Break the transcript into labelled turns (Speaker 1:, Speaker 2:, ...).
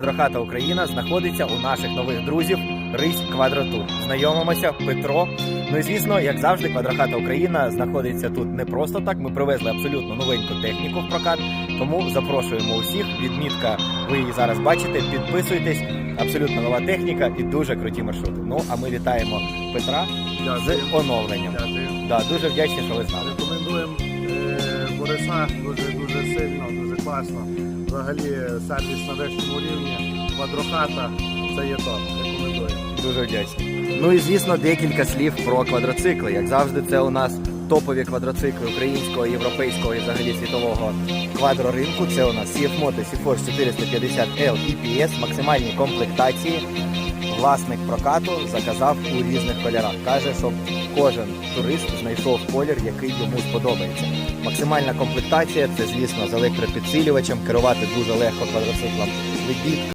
Speaker 1: Квадрохата Україна знаходиться у наших нових друзів Рись Квадротур. Знайомимося, Петро. Ну і звісно, як завжди, Квадрохата Україна знаходиться тут не просто так. Ми привезли абсолютно новеньку техніку в прокат. Тому запрошуємо усіх. Відмітка ви її зараз бачите. Підписуйтесь. Абсолютно нова техніка і дуже круті маршрути. Ну а ми вітаємо Петра
Speaker 2: Дякую.
Speaker 1: з оновленням.
Speaker 2: Дякую.
Speaker 1: Да, дуже вдячні, що ви з нами.
Speaker 2: Рекомендуємо е, Бориса дуже дуже сильно, дуже класно. Взагалі сервіс на вищому рівні, квадрохата це є топ. Рекомендуємо.
Speaker 1: Дуже вдячні. Ну і звісно, декілька слів про квадроцикли. Як завжди, це у нас топові квадроцикли українського, європейського і взагалі світового квадроринку. Це у нас CF Moto C-Force 450L EPS, максимальні комплектації. Власник прокату заказав у різних кольорах. Каже, щоб кожен турист знайшов колір, який йому сподобається. Максимальна комплектація це, звісно, з електропідсилювачем. Керувати дуже легко квадроциклом.